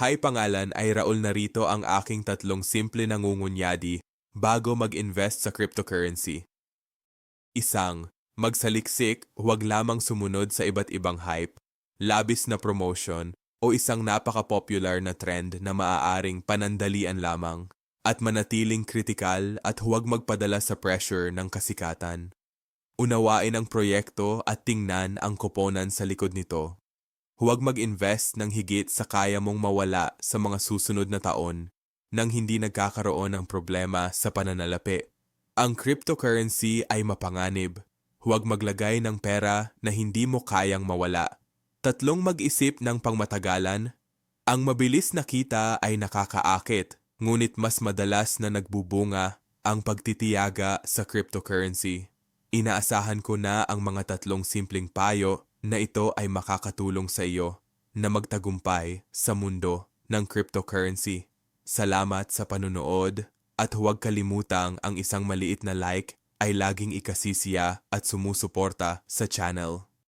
Hi pangalan ay Raul Narito ang aking tatlong simple na ngungunyadi bago mag-invest sa cryptocurrency. Isang, magsaliksik, huwag lamang sumunod sa iba't ibang hype, labis na promotion, o isang napaka-popular na trend na maaaring panandalian lamang at manatiling kritikal at huwag magpadala sa pressure ng kasikatan. Unawain ang proyekto at tingnan ang koponan sa likod nito. Huwag mag-invest ng higit sa kaya mong mawala sa mga susunod na taon nang hindi nagkakaroon ng problema sa pananalapi. Ang cryptocurrency ay mapanganib. Huwag maglagay ng pera na hindi mo kayang mawala. Tatlong mag-isip ng pangmatagalan. Ang mabilis na kita ay nakakaakit, ngunit mas madalas na nagbubunga ang pagtitiyaga sa cryptocurrency. Inaasahan ko na ang mga tatlong simpleng payo na ito ay makakatulong sa iyo na magtagumpay sa mundo ng cryptocurrency. Salamat sa panunood at huwag kalimutang ang isang maliit na like ay laging ikasisiya at sumusuporta sa channel.